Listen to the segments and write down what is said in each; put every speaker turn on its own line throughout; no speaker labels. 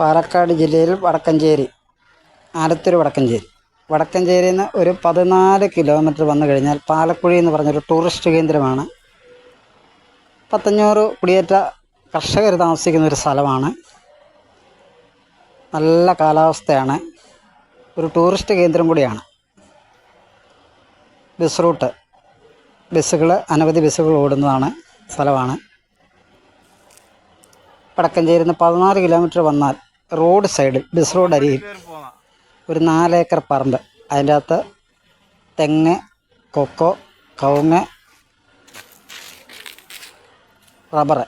പാലക്കാട് ജില്ലയിൽ വടക്കഞ്ചേരി ആലത്തൂർ വടക്കഞ്ചേരി. വടക്കഞ്ചേരിയിൽ നിന്ന് ഒരു പതിനാല് കിലോമീറ്റർ വന്നു കഴിഞ്ഞാൽ പാലക്കുഴി എന്ന് പറഞ്ഞൊരു ടൂറിസ്റ്റ് കേന്ദ്രമാണ്. പത്തഞ്ഞൂറ് കുടിയേറ്റ കർഷകർ താമസിക്കുന്ന ഒരു സ്ഥലമാണ്. നല്ല കാലാവസ്ഥയാണ്. ഒരു ടൂറിസ്റ്റ് കേന്ദ്രം കൂടിയാണ്. ബസ് റൂട്ട് ബസ്സുകൾ അനവധി ബസ്സുകൾ ഓടുന്നതാണ് സ്ഥലമാണ്. വടക്കഞ്ചേരിയിൽ നിന്ന് പതിനാല് കിലോമീറ്റർ വന്നാൽ റോഡ് സൈഡിൽ ബസ് റോഡ് അരികിൽ ഒരു നാലേക്കർ പറമ്പ്. അതിന്റെ അകത്ത് തെങ്ങ് കൊക്കോ കവുങ്ങ് റബ്ബർ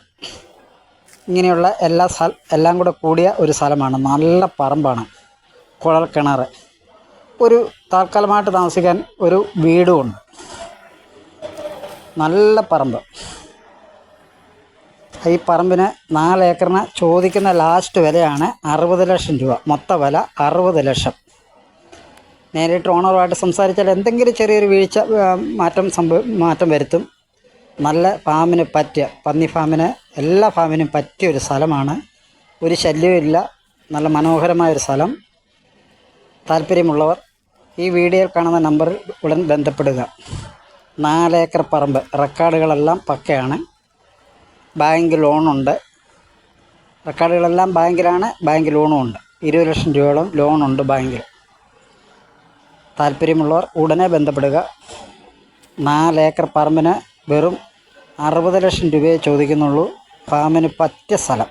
ഇങ്ങനെയുള്ള എല്ലാ സ്ഥല എല്ലാം കൂടെ കൂടിയ ഒരു സ്ഥലമാണ്. നല്ല പറമ്പാണ്. കുഴൽ കിണർ ഒരു താൽക്കാലമായിട്ട് താമസിക്കാൻ ഒരു വീടുമുണ്ട് നല്ല പറമ്പ്. ഈ പറമ്പിന് നാല് ഏക്കറിന് ചോദിക്കുന്ന ലാസ്റ്റ് വിലയാണ് അറുപത് ലക്ഷം രൂപ. മൊത്ത വില അറുപത് ലക്ഷം. നേരിട്ട് ഓണറുമായിട്ട് സംസാരിച്ചാൽ എന്തെങ്കിലും ചെറിയൊരു വീഴ്ച മാറ്റം സംഭവ മാറ്റം വരുത്തും. നല്ല ഫാമിന് പറ്റിയ പന്നി ഫാമിന് എല്ലാ ഫാമിനും പറ്റിയ ഒരു സ്ഥലമാണ്. ഒരു ശല്യവും ഇല്ല. നല്ല മനോഹരമായ ഒരു സ്ഥലം. താല്പര്യമുള്ളവർ ഈ വീഡിയോയിൽ കാണുന്ന നമ്പറിൽ ഉടൻ ബന്ധപ്പെടുക. നാലേക്കർ പറമ്പ് റെക്കോർഡുകളെല്ലാം പക്കയാണ്. ബാങ്ക് ലോണുണ്ട്. റെക്കോർഡുകളെല്ലാം ബാങ്കിലാണ് ബാങ്ക് ലോണും ഉണ്ട് ഇരുപത് ലക്ഷം രൂപയോളം ലോണുണ്ട് ബാങ്കിൽ. താല്പര്യമുള്ളവർ ഉടനെ ബന്ധപ്പെടുക. നാല് ഏക്കർ പറമ്പിന് വെറും അറുപത് ലക്ഷം രൂപയെ ചോദിക്കുന്നുള്ളൂ. ഫാമിന് പറ്റിയ സ്ഥലം.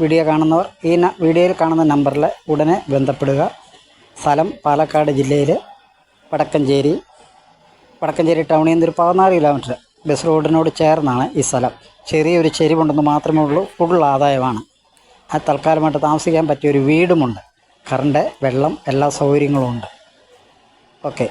വീഡിയോ കാണുന്നവർ ഈ വീഡിയോയിൽ കാണുന്ന നമ്പറിൽ ഉടനെ ബന്ധപ്പെടുക. സ്ഥലം പാലക്കാട് ജില്ലയിൽ വടക്കഞ്ചേരി. വടക്കഞ്ചേരി ടൗണിൽ നിന്ന് ഒരു പതിനാല് കിലോമീറ്റർ. ബസ് റോഡിനോട് ചേർന്നാണ് ഈ സ്ഥലം. ചെറിയൊരു ചെരിവുണ്ടെന്ന് മാത്രമേ ഉള്ളൂ. ഫുൾ ആദായമാണ്. ആ തൽക്കാലമായിട്ട് താമസിക്കാൻ പറ്റിയ ഒരു വീടുമുണ്ട്. കറണ്ട് വെള്ളം എല്ലാ സൗകര്യങ്ങളും ഉണ്ട്. ഓക്കെ